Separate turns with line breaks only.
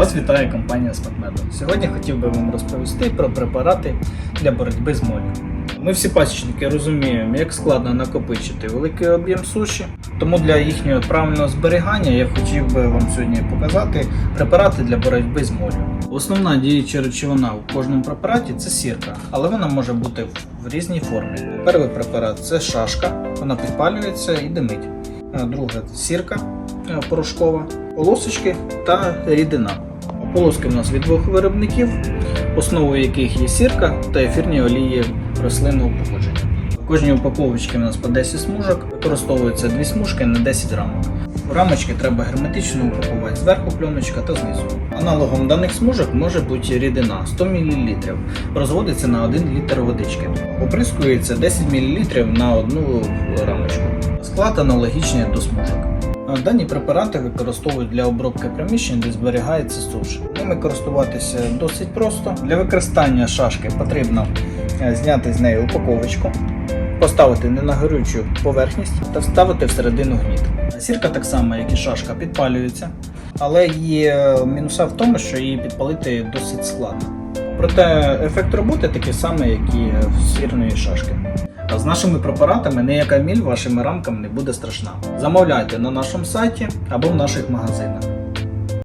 Вас вітає компанія SmartMed. Сьогодні хотів би вам розповісти про препарати для боротьби з молью. Ми всі пасічники розуміємо, як складно накопичити великий об'єм суші, тому для їхнього правильного зберігання я хотів би вам сьогодні показати препарати для боротьби з молью. Основна діюча речовина у кожному препараті це сірка, але вона може бути в різній формі. Перший препарат це шашка, вона підпалюється і димить. А Друге сірка е, порошкова, полосочки та рідина. Полоски в нас від двох виробників, основою яких є сірка та ефірні олії рослинного походження. В кожній упаковочці у нас по 10 смужок, використовується 2 смужки на 10 рамок. Рамочки треба герметично упакувати зверху пленочка та знизу. Аналогом даних смужок може бути рідина 100 мл, розводиться на 1 літр водички. Оприскується 10 мл на одну рамочку. Склад аналогічний до смужок. Дані препарати використовують для обробки приміщень, де зберігається суш. Ними користуватися досить просто. Для використання шашки потрібно е, зняти з неї упаковочку, поставити не на горючу поверхність та вставити всередину гніт. Сірка так само, як і шашка, підпалюється, але є мінуса в тому, що її підпалити досить складно. Проте ефект роботи такий самий, як і в сірної шашки. А з нашими препаратами ніяка міль вашими рамками не буде страшна. Замовляйте на нашому сайті або в наших магазинах.